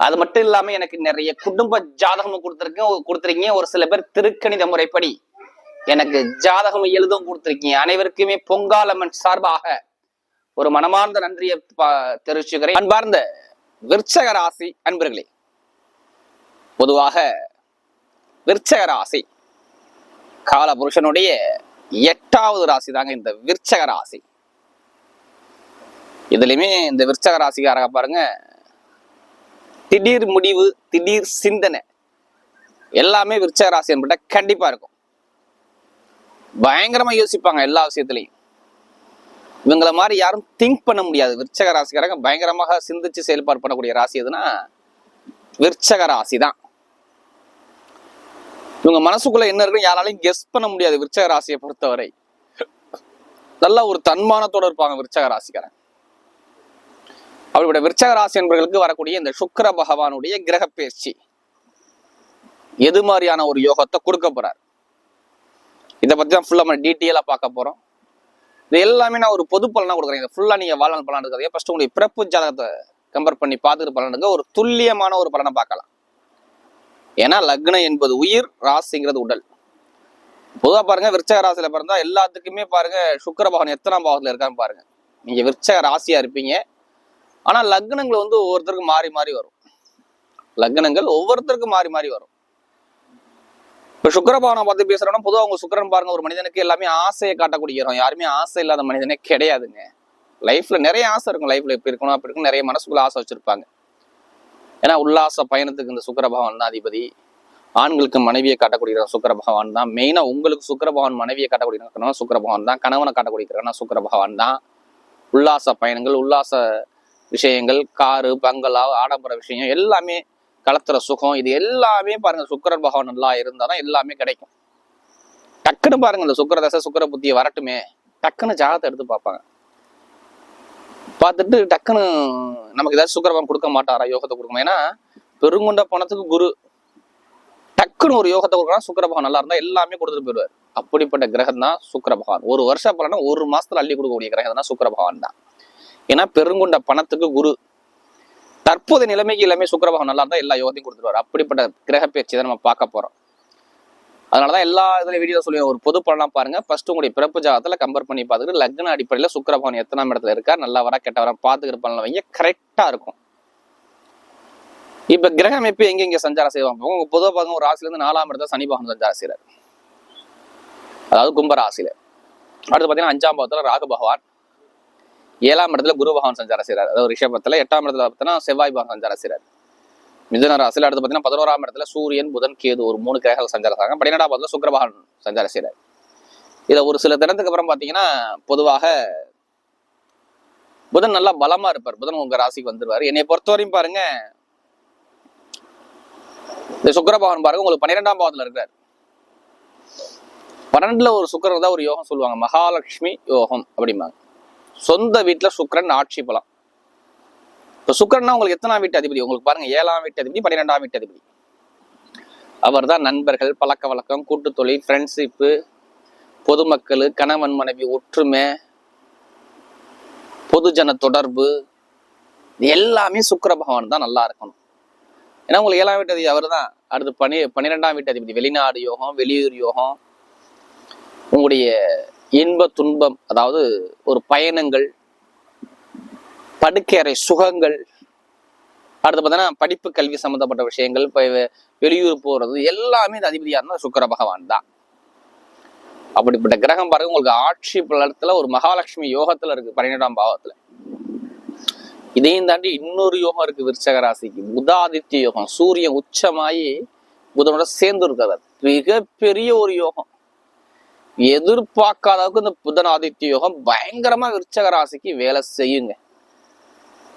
அது மட்டும் இல்லாம எனக்கு நிறைய குடும்ப ஜாதகமும் கொடுத்துருக்கேன். கொடுத்துருக்கீங்க. ஒரு சில பேர் திருக்கணித முறைப்படி எனக்கு ஜாதகம் எழுதும் கொடுத்துருக்கீங்க. அனைவருக்குமே பொங்காலம்மன் சார்பாக ஒரு மனமார்ந்த நன்றியை தெரிவிச்சுக்கிறேன். அன்பார்ந்த விற்சக ராசி அன்பர்களே பொதுவாக விற்சக ராசி காலபுருஷனுடைய எட்டாவது ராசி தாங்க இந்த விற்சக ராசி. இதுலயுமே இந்த விற்சக ராசிக்காரங்க பாருங்க திடீர் முடிவு திடீர் சிந்தனை. எல்லாமே விருச்சக ராசி என்பட்ட கண்டிப்பா இருக்கும். பயங்கரமா யோசிப்பாங்க எல்லா விஷயத்திலையும். இவங்கள மாதிரி யாரும் திங்க் பண்ண முடியாது. விருச்சக ராசிக்காரங்க பயங்கரமாக சிந்திச்சு செயல்பாடு பண்ணக்கூடிய ராசி எதுனா விருச்சக ராசி தான் இவங்க மனசுக்குள்ள என்ன இருக்குன்னு யாராலையும் கெஸ் பண்ண முடியாது விருச்சக ராசியை பொறுத்தவரை. நல்ல ஒரு தன்மானத்தோட இருப்பாங்க விருச்சக ராசிக்காரன் அவருடைய விருச்சக ராசி என்பவர்களுக்கு வரக்கூடிய இந்த சுக்கிர பகவானுடைய கிரக பேச்சு. எது மாதிரியான ஒரு யோகத்தை கொடுக்க போறார்? இதை பத்தி தான் ஃபுல்லா நம்ம டீட்டெயிலா பார்க்க போறோம். இது எல்லாமே நான் ஒரு பொது பலனா கொடுக்குறேன். இதை ஃபுல்லா நீங்க வாழ்நாள் பலன் இருக்கிறதே ஃபர்ஸ்ட் உங்களுடைய பிறப்பு ஜாதகத்தை கம்பேர் பண்ணி பார்த்துட்டு பலன் ஒரு துல்லியமான ஒரு பலனை பார்க்கலாம். ஏன்னா லக்னம் என்பது உயிர் ராசிங்கிறது உடல். பொதுவாக பாருங்க விருச்சக ராசியில பிறந்தா எல்லாத்துக்குமே பாருங்க சுக்கிர பகவான் எத்தனாம் பாவத்துல இருக்கான்னு பாருங்க. நீங்க விருச்சக ராசியா இருப்பீங்க. ஆனா லக்னங்கள் வந்து ஒவ்வொருத்தருக்கும் மாறி மாறி வரும். லக்னங்கள் ஒவ்வொருத்தருக்கும் மாறி மாறி வரும். இப்போ சுக்கரபவனை பார்த்து பேசுறோம்னா பொதுவாக அவங்க சுக்கரன் பாருங்க ஒரு மனிதனுக்கு எல்லாமே ஆசையை காட்டக்கூடியறோம் யாருமே ஆசை இல்லாத மனிதனே கிடையாதுங்க. லைஃப்ல நிறைய ஆசை இருக்கும். லைஃப்ல எப்படி இருக்கணும் அப்படி இருக்கும் நிறைய மனசுக்குள்ள ஆசை வச்சிருப்பாங்க. ஏன்னா உல்லாச பயணத்துக்கு இந்த சுக்கிர பகவான் தான் அதிபதி. ஆண்களுக்கு மனைவியை காட்டக்கூடிய இடம் பகவான் தான். மெயினா உங்களுக்கு சுக்கிர பகவான் மனைவியை காட்டக்கூடிய இடம் பகவான் தான். கணவனை காட்டக்கூடிய இடம் பகவான் தான். உல்லாச பயணங்கள் உல்லாச விஷயங்கள் காரு பங்களா ஆடம்பர விஷயம் எல்லாமே கலத்துற சுகம் இது எல்லாமே பாருங்க சுக்கரன் பகவான் நல்லா இருந்தாதான் எல்லாமே கிடைக்கும். டக்குன்னு பாருங்க இந்த சுக்கர தசை சுக்கர புத்தியை வரட்டுமே. டக்குன்னு ஜாகத்தை எடுத்து பார்ப்பாங்க. பார்த்துட்டு டக்குன்னு நமக்கு ஏதாச்சும் சுக்கிரபகவான் கொடுக்க மாட்டாரா யோகத்தை கொடுக்கணும் ஏன்னா பெருங்குண்ட பணத்துக்கு குரு. டக்குன்னு ஒரு யோகத்தை கொடுக்கலாம் சுக்கரபகவான் நல்லா இருந்தா எல்லாமே கொடுத்துட்டு போயிடுவார். அப்படிப்பட்ட கிரகம் தான் சுக்கரபகவான் ஒரு வருஷம் பலனா ஒரு மாசத்துல அள்ளி கொடுக்கக்கூடிய கிரகம் தான் சுக்கரபகவான் தான். ஏன்னா பெருங்கொண்ட பணத்துக்கு குரு. தற்போதைய நிலைமைக்கு எல்லாமே சுக்கிர நல்லா இருந்தால் எல்லா யோகத்தையும் கொடுத்துருவாரு. அப்படிப்பட்ட கிரக பயிற்சி தான் நம்ம பார்க்க போறோம். அதனாலதான் எல்லா இதுல வீடியோ சொல்லி ஒரு பொது பலனா பாருங்க. ஃபர்ஸ்ட் உங்களுடைய பிறப்பு ஜாதகத்துல கம்பேர் பண்ணி பார்த்துட்டு லக்ன அடிப்படையில சுக்கிர எத்தனாம் இடத்துல இருக்கா நல்லா வரா கெட்ட வரா பார்த்துக்கிற பலன் வைங்க. கரெக்டா இருக்கும். இப்ப கிரக அமைப்பு எங்க எங்க சஞ்சாரம் செய்வாங்க உங்க பொதுவா பாருங்க ஒரு ராசில இருந்து நாலாம் இடத்துல சனி பகவான் சஞ்சாரம் செய்யறாரு அதாவது கும்ப ராசியில. அடுத்து பாத்தீங்கன்னா அஞ்சாம் பாவத்துல ராகு பகவான். ஏழாம் இடத்துல குரு பகவான் சஞ்சாரம் செய்கிறார் அதாவது ரிஷபத்தில் எட்டாம் இடத்துல பார்த்தீங்கன்னா செவ்வாய் பகவான் சஞ்சாரம் செய்கிறார் மிதுன ராசியில் அடுத்து பார்த்தீங்கன்னா பதினோராம் இடத்துல சூரியன் புதன் கேது ஒரு மூணு கிரகங்கள் சஞ்சாரம் செய்கிறாங்க பன்னிரெண்டாம் பாதத்துல சுக்கிர பகவான் சஞ்சாரம் செய்கிறார் இதை ஒரு சில தினத்துக்கு அப்புறம் பாத்தீங்கன்னா பொதுவாக புதன் நல்லா பலமா இருப்பார். புதன் உங்க ராசிக்கு வந்துருவாரு. என்னை பொறுத்தவரையும் பாருங்க இந்த சுக்கிர பகவான் பாருங்க உங்களுக்கு பன்னிரெண்டாம் பாவத்துல இருக்கிறார். பன்னெண்டுல ஒரு சுக்கரன் தான் ஒரு யோகம் சொல்லுவாங்க. மகாலட்சுமி யோகம் அப்படிம்பாங்க. சொந்த வீட்டுல சுக்கிரன் ஆட்சி பலம். இப்போ சுக்கரன்னா உங்களுக்கு எத்தனாம் வீட்டு அதிபதி? உங்களுக்கு பாருங்க ஏழாம் வீட்டு அதிபதி பன்னிரெண்டாம் வீட்டு அதிபதி. அவர் தான் நண்பர்கள் பழக்க வழக்கம் கூட்டு தொழில் ஃப்ரெண்ட்ஷிப்பு பொதுமக்கள் கணவன் மனைவி ஒற்றுமை பொதுஜன தொடர்பு எல்லாமே சுக்கர பகவான் தான் நல்லா இருக்கணும். ஏன்னா உங்களுக்கு ஏழாம் வீட்டு அதிபதி அவர் தான் அடுத்து பனி பன்னிரெண்டாம் வீட்டு அதிபதி வெளிநாடு யோகம் வெளியூர் யோகம் உங்களுடைய இன்ப துன்பம் அதாவது ஒரு பயணங்கள் படுக்கையறை சுகங்கள் அடுத்து பார்த்தீங்கன்னா படிப்பு கல்வி சம்பந்தப்பட்ட விஷயங்கள் இப்போ வெளியூர் போறது எல்லாமே இந்த அதிபதியா இருந்தால் சுக்கர பகவான் தான். அப்படிப்பட்ட கிரகம் பாருங்க உங்களுக்கு ஆட்சி பலத்துல ஒரு மகாலட்சுமி யோகத்துல இருக்கு பன்னிரெண்டாம் பாவத்துல. இதையும் தாண்டி இன்னொரு யோகம் இருக்கு விருச்சக ராசிக்கு. புதாதித்ய யோகம் சூரியன் உச்சமாயி புதனோட சேர்ந்து இருக்கிறது மிகப்பெரிய ஒரு யோகம். எதிர்பார்க்காத அளவுக்கு இந்த புதன் ஆதித்ய யோகம் பயங்கரமா விருச்சக ராசிக்கு வேலை செய்யுங்க.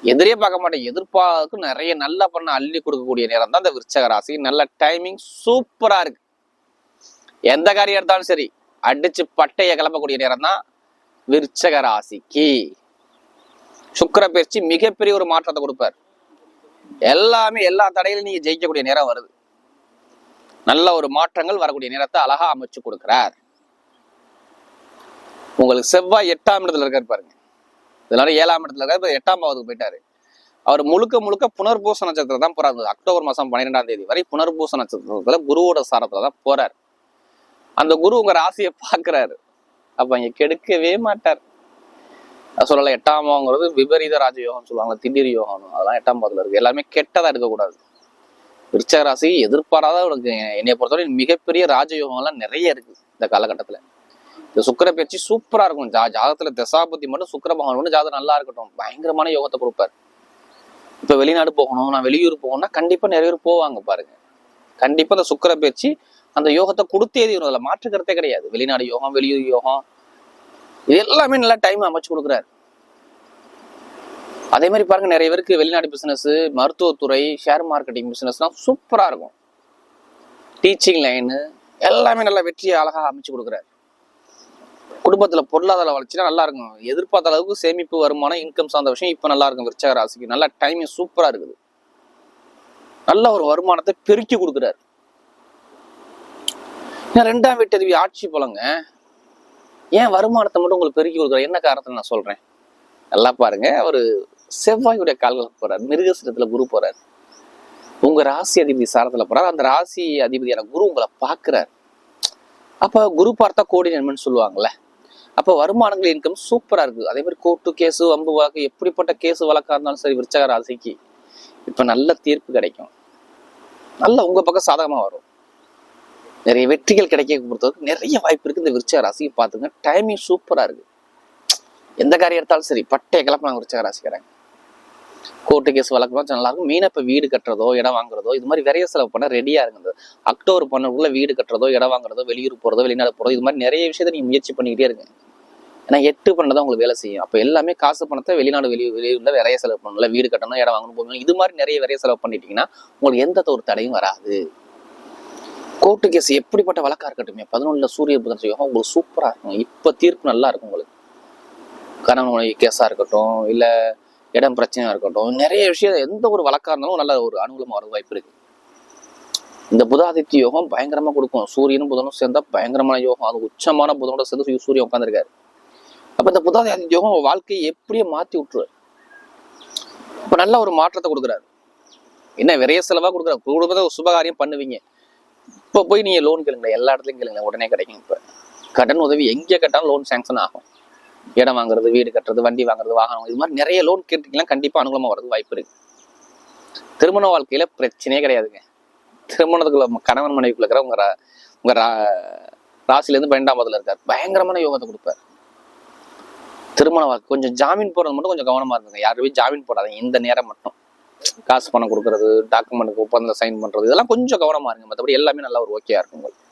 எதிரே பார்க்க மாட்டேன். எதிர்பார்க்கு நிறைய நல்ல பண்ண அள்ளி கொடுக்கக்கூடிய நேரம் தான் இந்த விருச்சக ராசி. நல்ல டைமிங் சூப்பரா இருக்கு. எந்த காரியம் எடுத்தாலும் சரி அடிச்சு பட்டைய கிளம்பக்கூடிய நேரம் தான் விருச்சக ராசிக்கு. சுக்கிர பயிற்சி மிகப்பெரிய ஒரு மாற்றத்தை கொடுப்பார். எல்லாமே எல்லா தடையிலும் நீங்க ஜெயிக்கக்கூடிய நேரம் வருது. நல்ல ஒரு மாற்றங்கள் வரக்கூடிய நேரத்தை அழகா அமைச்சு கொடுக்கிறார். உங்களுக்கு செவ்வாய் எட்டாம் இடத்துல இருக்காரு பாருங்க. இதனால ஏழாம் இடத்துல இருக்காரு இப்போ எட்டாம் பாவத்துக்கு போயிட்டாரு. அவர் முழுக்க முழுக்க புனர்பூச நட்சத்திரம் தான் போறாரு. அக்டோபர் மாசம் பன்னிரெண்டாம் தேதி வரை புனர்பூச நட்சத்திரத்துல குருவோட சாரத்துல தான் போறார். அந்த குரு உங்க ராசியை பாக்குறாரு அப்ப இங்க கெடுக்கவே மாட்டார். அது சொல்லல எட்டாம் பாவங்கிறது விபரீத ராஜயோகம் சொல்லுவாங்க திடீர் யோகம் அதெல்லாம் எட்டாம் பாவத்துல இருக்கு. எல்லாமே கெட்டதா எடுக்கக்கூடாது விருச்சக ராசி எதிர்பாராத உனக்கு என்னைய பொறுத்தவரை மிகப்பெரிய ராஜயோகம்லாம் நிறைய இருக்கு இந்த காலகட்டத்துல. இந்த சுக்கர பயிற்சி சூப்பரா இருக்கும். ஜா ஜாதகத்துல தசாபுத்தி மட்டும் சுக்கர பகவான் ஒன்று ஜாதகம் நல்லா இருக்கட்டும். பயங்கரமான யோகத்தை கொடுப்பாரு. இப்ப வெளிநாடு போகணும் நான் வெளியூர் போகணும்னா கண்டிப்பா நிறைய பேர் போவாங்க பாருங்க. கண்டிப்பா இந்த சுக்கர பயிற்சி அந்த யோகத்தை கொடுத்தே தீரும் அதில் மாற்று கருத்தே கிடையாது. வெளிநாடு யோகம் வெளியூர் யோகம் இது எல்லாமே நல்லா டைம் அமைச்சு கொடுக்குறாரு. அதே மாதிரி பாருங்க நிறைய பேருக்கு வெளிநாடு பிசினஸ் மருத்துவத்துறை ஷேர் மார்க்கெட்டிங் பிசினஸ்லாம் சூப்பரா இருக்கும். டீச்சிங் லைனு எல்லாமே நல்லா வெற்றியை அழகாக அமைச்சு கொடுக்குறாரு. குடும்பத்துல பொருளாதார வளர்ச்சினா நல்லா இருக்கும். எதிர்பார்த்த அளவுக்கு சேமிப்பு வருமானம் இன்கம் சார்ந்த விஷயம் இப்ப நல்லா இருக்கும். விருச்சக ராசிக்கு. நல்ல டைமிங் சூப்பரா இருக்குது. நல்ல ஒரு வருமானத்தை பெருக்கி கொடுக்குறாரு. ஏன் ரெண்டாம் வீட்டதிவி ஆட்சி போலங்க. ஏன் வருமானத்தை மட்டும் உங்களுக்கு பெருக்கி கொடுக்குறாரு? என்ன காரணத்தை நான் சொல்றேன்? நல்லா பாருங்க. அவர் செவ்வாயுடைய கால்கள் போறாரு. மிருகசிரத்துல குரு போறாரு. உங்க ராசி அதிபதி சாரத்துல போறாரு. அந்த ராசி அதிபதியான குரு உங்களை பாக்குறாரு அப்ப குரு பார்த்தா கோடி நன்மைன்னு சொல்லுவாங்கல்ல. அப்ப வருமானங்கள் இன்கம் சூப்பரா இருக்கு. அதே மாதிரி கோர்ட்டு கேஸு வம்பு வழக்கு எப்படிப்பட்ட கேஸ் வழக்காக இருந்தாலும் சரி விருச்சக ராசிக்கு இப்ப நல்ல தீர்ப்பு கிடைக்கும். நல்ல உங்க பக்கம் சாதகமா வரும். நிறைய வெற்றிகள் கிடைக்க பொறுத்தவரைக்கும் நிறைய வாய்ப்பு இருக்கு. இந்த விருச்சக ராசிக்கு பார்த்துங்க டைமிங் சூப்பரா இருக்கு. எந்த காரியம் எடுத்தாலும் சரி பட்டைய கிளப்பினாங்க விருச்சக ராசிக்காரங்க. கோர்ட்டு கேஸ் வழக்கு நல்லா இருக்கும். மீனை இப்ப வீடு கட்டுறதோ இடம் வாங்குறதோ இது மாதிரி விரைய செலவு பண்ண ரெடியா இருந்தது அக்டோபர் பண்ணக்குள்ள வீடு கட்டுறதோ இடம் வாங்குறதோ வெளியூர் போறதோ வெளிநாடு போறதோ இது மாதிரி நிறைய விஷயத்த நீங்கள் முயற்சி பண்ணிக்கிட்டே இருங்க. ஏன்னா எட்டு பண்ணதான் உங்களுக்கு வேலை செய்யும். அப்போ எல்லாமே காசு பணத்தை வெளிநாடு வெளி வெளியூரில் விரைய செலவு பண்ணல வீடு கட்டணும் இடம் வாங்கணும் போகணும். இது மாதிரி நிறைய விரைய செலவு பண்ணிட்டீங்கன்னா உங்களுக்கு எந்த ஒரு தடையும் வராது. கோர்ட்டு கேஸ் எப்படிப்பட்ட வழக்கா இருக்கட்டும் பதினொன்றுல சூரிய புதன் யோகம் உங்களுக்கு சூப்பரா இருக்கும். இப்ப தீர்ப்பு நல்லா இருக்கும் உங்களுக்கு. கணவன் மனைவி கேஸா இருக்கட்டும் இல்லை இடம் பிரச்சனையா இருக்கட்டும் நிறைய விஷயம் எந்த ஒரு வழக்கா இருந்தாலும் நல்ல ஒரு அனுகூலமாக வர வாய்ப்பு இருக்குது இந்த புதாதித்ய யோகம் பயங்கரமா கொடுக்கும். சூரியனும் புதனும் சேர்ந்தால் பயங்கரமான யோகம். அது உச்சமான புதனோட சேர்ந்து சூரியன் உட்காந்துருக்காரு அப்போ இந்த புதாதித்ய யோகம் வாழ்க்கையை எப்படியே மாற்றி விட்டுருவார். இப்போ நல்ல ஒரு மாற்றத்தை கொடுக்குறாரு. என்ன விரைய செலவாக கொடுக்குறாரு? குடும்பத்தை ஒரு சுபகாரியம் பண்ணுவீங்க. இப்போ போய் நீங்கள் லோன் கேளுங்க எல்லா இடத்துலையும் கேளுங்க உடனே கிடைக்கும் இப்போ. கடன் உதவி எங்கே கேட்டாலும் லோன் சேங்ஷன் ஆகும். இடம் வாங்குறது வீடு கட்டுறது வண்டி வாங்குறது வாகனம் இது மாதிரி நிறைய லோன் கேட்டீங்கன்னா கண்டிப்பாக அனுகூலமாக வர்றது வாய்ப்பு இருக்கு. திருமண வாழ்க்கையில் பிரச்சனையே கிடையாதுங்க. திருமணத்துக்குள்ள கணவன் மனைவிக்குள்ள இருக்கிற உங்கள் ரா- உங்கள் ரா- ராசிலேருந்து பன்னெண்டாம் பதில் இருக்கார். பயங்கரமான யோகத்தை கொடுப்பார். திருமண வாக்கு கொஞ்சம் ஜாமீன் போடுறது மட்டும் கொஞ்சம் கவனமா இருந்துங்க. யாருமே ஜாமீன் போடாதீங்க. இந்த நேரம் மட்டும். காசு பணம் கொடுக்கறது டாக்குமெண்ட்டுக்கு ஒப்பந்தம் சைன் பண்றது இதெல்லாம் கொஞ்சம் கவனமா இருங்க. மற்றபடி எல்லாமே நல்லா ஒரு ஓகேயா இருக்கும் உங்களுக்கு.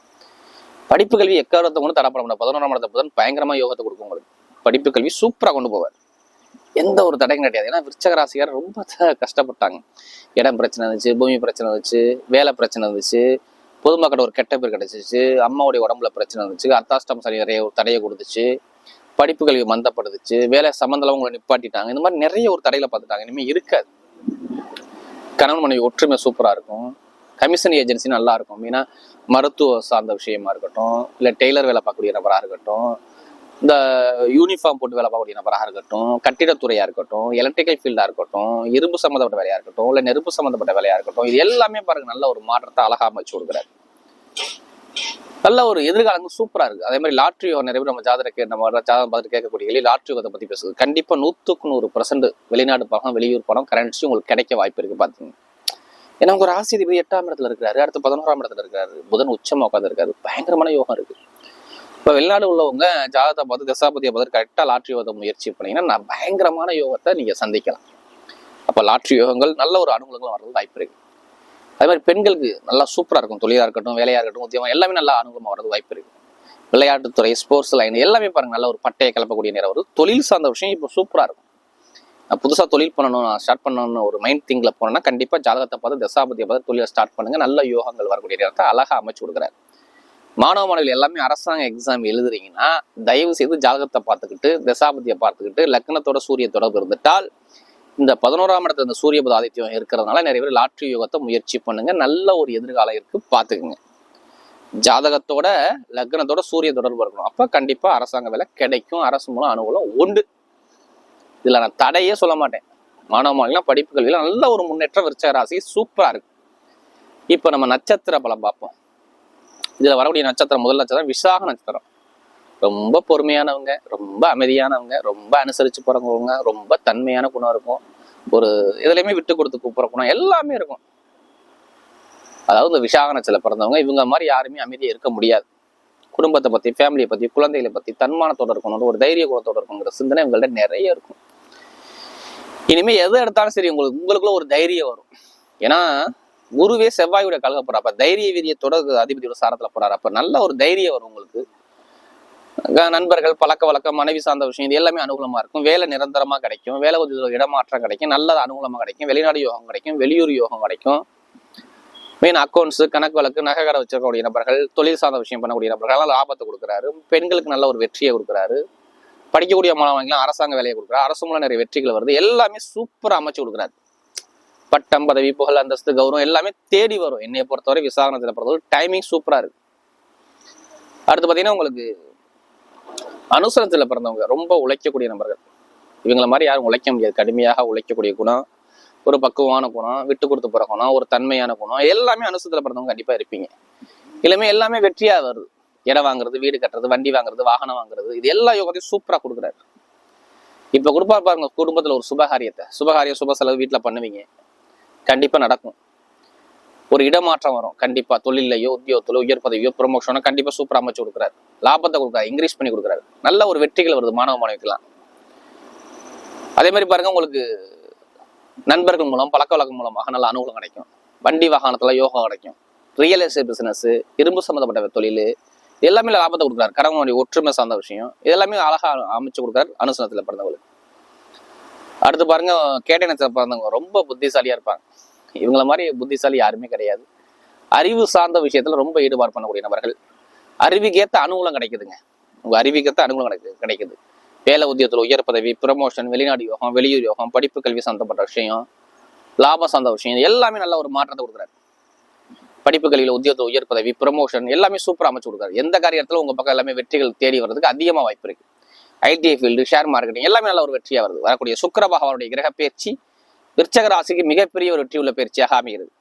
படிப்பு கல்வி எக்காரத்தை கொண்டு தடப்பட முடியாது. பதினோராம் இடத்த புதன் பயங்கரமா யோகத்தை கொடுக்கும் உங்களுக்கு. படிப்பு கல்வி சூப்பரா கொண்டு போவார். எந்த ஒரு தடையும் கிடையாது. ஏன்னா விருச்சக ராசிக்கார் ரொம்ப கஷ்டப்பட்டாங்க. இடம் பிரச்சனை இருந்துச்சு பூமி பிரச்சனை இருந்துச்சு வேலை பிரச்சனை இருந்துச்சு பொதுமக்களோட ஒரு கெட்ட பேர் கிடைச்சிச்சு அம்மாவுடைய உடம்புல பிரச்சனை இருந்துச்சு அர்த்தாஷ்டம் சரி நிறைய ஒரு தடையை கொடுத்துச்சு. படிப்புகள் மந்தப்படுத்துச்சு வேலை சம்மந்தம் உங்களை நிப்பாட்டிட்டாங்க. இந்த மாதிரி நிறைய ஒரு தடையில பார்த்துட்டாங்க. இனிமேல் இருக்காது. கணவன் மனைவி ஒற்றுமை சூப்பராக இருக்கும். கமிஷன் ஏஜென்சி நல்லா இருக்கும். மீனா மருத்துவ சார்ந்த விஷயமா இருக்கட்டும் இல்லை டெய்லர் வேலை பார்க்கக்கூடிய நபராக இருக்கட்டும் இந்த யூனிஃபார்ம் போட்டு வேலை பார்க்கக்கூடிய நபராக இருக்கட்டும் கட்டிடத்துறையாக இருக்கட்டும் எலக்ட்ரிக்கல் ஃபீல்டாக இருக்கட்டும் இரும்பு சம்மந்தப்பட்ட வேலையாக இருக்கட்டும் இல்லை நெருப்பு சம்மந்தப்பட்ட வேலையாக இருக்கட்டும் இது எல்லாமே பாருங்க நல்ல ஒரு மாற்றத்தை அழகா அமைச்சு கொடுக்குறாரு. நல்ல ஒரு எதிர்காலங்கள் சூப்பராக இருக்குது அதே மாதிரி லாட்ரி நிறைய பேர் நம்ம ஜாதகத்தை நம்ம ஜாதகம் பார்த்துட்டு கேட்கக்கூடிய லாட்ரி யோகத்தை பற்றி பேசுது கண்டிப்பாக நூற்றுக்கு நூறு பர்சன்ட் வெளிநாடு பணம் வெளியூர் பணம் கரன்சி உங்களுக்கு கிடைக்க வாய்ப்பு இருக்குது பாத்தீங்க. ஏன்னா உங்கள் ராசிதிபதி எட்டாம் இடத்துல இருக்கிறாரு அடுத்து பதினோராம் இடத்துல இருக்கிறாரு புதன் உச்சமாக உட்காந்து இருக்காரு. பயங்கரமான யோகம் இருக்கு. இப்போ வெளிநாடு உள்ளவங்க ஜாதகத்தை பார்த்து தசாபதியை பார்த்து கரெக்டாக லாட்ரி யோகத்தை முயற்சி பண்ணிங்கன்னா நான் பயங்கரமான யோகத்தை நீங்கள் சந்திக்கலாம். அப்போ லாட்ரி யோகங்கள் நல்ல ஒரு அனுகூலங்கள் வர்றது வாய்ப்பு இருக்குது அதே மாதிரி பெண்களுக்கு நல்லா சூப்பராக இருக்கும். தொழிலாக இருக்கட்டும் வேலையாக இருக்கட்டும் உத்தியமாக எல்லாமே நல்லா அனுகூலமாக வரது வாய்ப்பு இருக்குது விளையாட்டுத்துறை ஸ்போர்ட்ஸ் லைன் எல்லாமே பாருங்கள் நல்ல ஒரு பட்டையை கிளப்பக்கூடிய நேரம் வருது தொழில் சார்ந்த விஷயம் இப்போ சூப்பராக இருக்கும். நான் புதுசாக தொழில் பண்ணணும் நான் ஸ்டார்ட் பண்ணணும்னு ஒரு மைண்ட் திங்கில் போனேன்னா கண்டிப்பாக ஜாதகத்தை பார்த்து தசாபதியை பார்த்து தொழிலை ஸ்டார்ட் பண்ணுங்கள் நல்ல யோகங்கள் வரக்கூடிய நேரத்தை அழகாக அமைச்சு கொடுக்குறாரு. மாணவ மாணவிகள் எல்லாமே அரசாங்க எக்ஸாம் எழுதுறீங்கன்னா தயவு செய்து ஜாதகத்தை பார்த்துக்கிட்டு தசாபதியை பார்த்துக்கிட்டு லக்னத்தோட சூரிய தொடர்பு இருந்துட்டால் இந்த பதினோராம் இடத்துல இந்த சூரியபுத ஆதித்யம் இருக்கிறதுனால நிறைய பேர் லாட்ரி யோகத்தை முயற்சி பண்ணுங்க. நல்ல ஒரு எதிர்காலம் இருக்கு பார்த்துக்குங்க. ஜாதகத்தோட லக்னத்தோட சூரிய தொடர்பு இருக்கணும். அப்ப கண்டிப்பா அரசாங்க வேலை கிடைக்கும். அரசு மூலம் அனுகூலம் உண்டு. இதுல நான் தடையே சொல்ல மாட்டேன். மாணவ மாணவிலாம் படிப்பு நல்ல ஒரு முன்னேற்றம் விருச்சக ராசி சூப்பரா இருக்கு. இப்ப நம்ம நட்சத்திர பலம் பார்ப்போம். இதுல வரக்கூடிய நட்சத்திரம் முதல் நட்சத்திரம் விசாக நட்சத்திரம். ரொம்ப பொறுமையானவங்க ரொம்ப அமைதியானவங்க ரொம்ப அனுசரிச்சு போறவங்க ரொம்ப தன்மையான குணம் இருக்கும். ஒரு எதுலையுமே விட்டு கொடுத்து கூப்பிடுற குணம் எல்லாமே இருக்கும். அதாவது இந்த விசாகனத்தில் பிறந்தவங்க இவங்க மாதிரி யாருமே அமைதியாக இருக்க முடியாது. குடும்பத்தை பத்தி ஃபேமிலியை பத்தி குழந்தைகளை பத்தி தன்மானத்தோடு இருக்கணும் ஒரு தைரிய குணத்தோடு இருக்கணுங்கிற சிந்தனை இவங்கள்ட்ட நிறைய இருக்கும். இனிமே எது எடுத்தாலும் சரி உங்களுக்கு உங்களுக்குள்ள ஒரு தைரியம் வரும். ஏன்னா குருவே செவ்வாயோட கலக போறாரு அப்ப தைரிய வீரியத்தோட அதிபதியோட சாரத்துல போறாரு. அப்ப நல்ல ஒரு தைரியம் வரும் உங்களுக்கு. நண்பர்கள் பழக்க வழக்கம் மனைவி சார்ந்த விஷயம் இது எல்லாமே அனுகூலமா இருக்கும். வேலை நிரந்தரமா கிடைக்கும். வேலை உதவி இடமாற்றம் கிடைக்கும். நல்ல அனுகூலமா கிடைக்கும். வெளிநாடு யோகம் கிடைக்கும். வெளியூர் யோகம் கிடைக்கும். மெயின் அக்கௌண்ட்ஸ் கணக்கு வழக்கு நகைக்கடை வச்சிருக்கக்கூடிய நபர்கள் தொழில் சார்ந்த விஷயம் பண்ணக்கூடிய நபர்கள் எல்லாம் லாபத்தை கொடுக்குறாரு. பெண்களுக்கு நல்ல ஒரு வெற்றியை கொடுக்குறாரு. படிக்கக்கூடிய மாணவர்களும் அரசாங்க வேலையை கொடுக்குறாரு. அரசு மூலம் நிறைய வெற்றிகள் வருது. எல்லாமே சூப்பரா அமைச்சு கொடுக்குறாரு. பட்டம் பதவி புகழ் அந்தஸ்து கௌரவம் எல்லாமே தேடி வரும். என்னைய பொறுத்தவரை விசாகனத்தில் பொறுத்தவரை டைமிங் சூப்பராக இருக்கு. அடுத்து பார்த்தீங்கன்னா உங்களுக்கு அனுசரத்தில் பிறந்தவங்க ரொம்ப உழைக்கக்கூடிய நபர்கள். இவங்கள மாதிரி யாரும் உழைக்க முடியாது. கடுமையாக உழைக்கக்கூடிய குணம் ஒரு பக்குவமான குணம் விட்டு கொடுத்து போகிற குணம் ஒரு தன்மையான குணம் எல்லாமே அனுசரத்தில் பிறந்தவங்க கண்டிப்பாக இருப்பீங்க. எல்லாமே எல்லாமே வெற்றியாக வருது. இடம் வாங்குறது வீடு கட்டுறது வண்டி வாங்குறது வாகனம் வாங்குறது இது எல்லா யோகத்தையும் சூப்பராக கொடுக்குறாரு. இப்போ கொடுப்பா பாருங்க குடும்பத்தில் ஒரு சுபகாரியத்தை. சுபகாரியம் சுப செலவு வீட்டில் பண்ணுவீங்க. கண்டிப்பாக நடக்கும். ஒரு இடமாற்றம் வரும். கண்டிப்பாக தொழிலையோ உத்தியோகத்திலோ உயர் பதவியோ ப்ரொமோஷனோ கண்டிப்பாக சூப்பராக அமைச்சு கொடுக்குறாரு. லாபத்தை கொடுக்குறாரு இன்க்ரீஸ் பண்ணி கொடுக்குறாரு. நல்ல ஒரு வெற்றிகள் வருது மாணவ மாணவிக்கெல்லாம். அதே மாதிரி பாருங்க உங்களுக்கு நண்பர்கள் மூலம் பழக்க வழக்கம் மூலமாக நல்ல அனுகூலம் கிடைக்கும். வண்டி வாகனத்துல யோகா கிடைக்கும். ரியல் எஸ்டேட் பிசினஸ் இரும்பு சம்மந்தப்பட்ட தொழில் எல்லாமே லாபத்தை கொடுக்குறாரு. கடவுளுடைய ஒற்றுமை சார்ந்த விஷயம் இதெல்லாமே அழகா அமைச்சு கொடுக்குறாரு அனுசனத்துல பிறந்தவங்களுக்கு. அடுத்து பாருங்க கேட்டை நட்சத்திரம் பிறந்தவங்க ரொம்ப புத்திசாலியா இருப்பாங்க. இவங்கள மாதிரி புத்திசாலி யாருமே கிடையாது. அறிவு சார்ந்த விஷயத்துல ரொம்ப ஈடுபாடு பண்ணக்கூடிய நபர்கள். அறிவிக்கேற்ற அனுகூலம் கிடைக்குதுங்க. உங்கள் அறிவிக்கேற்ற அனுகூலம் கிடைக்குது கிடைக்குது. வேலை உத்தியத்தில் உயர் பதவி ப்ரமோஷன் வெளிநாடு யோகம் வெளியூர் யோகம் படிப்பு கல்வி சம்மந்தப்பட்ட விஷயம் லாபம் சார்ந்த விஷயம் எல்லாமே நல்ல ஒரு மாற்றத்தை கொடுக்குறாரு. படிப்பு கல்வியில் உத்தியோகத்துல உயர் பதவி ப்ரமோஷன் எல்லாமே சூப்பராக அமைச்சு கொடுக்குறாரு. எந்த காரியத்தில் உங்கள் பக்கம் எல்லாமே வெற்றிகள் தேடி வர்றதுக்கு அதிகமாக வாய்ப்பு இருக்குது ஐடிஐ ஃபீல்டு ஷேர் மார்க்கெட்டிங் எல்லாமே நல்ல ஒரு வெற்றியாக வருது. வரக்கூடிய சுக்கர பகவானுடைய கிரக பயிற்சி விருச்சக ராசிக்கு மிகப்பெரிய ஒரு வெற்றி உள்ள பயிற்சியாக அமைகிறது.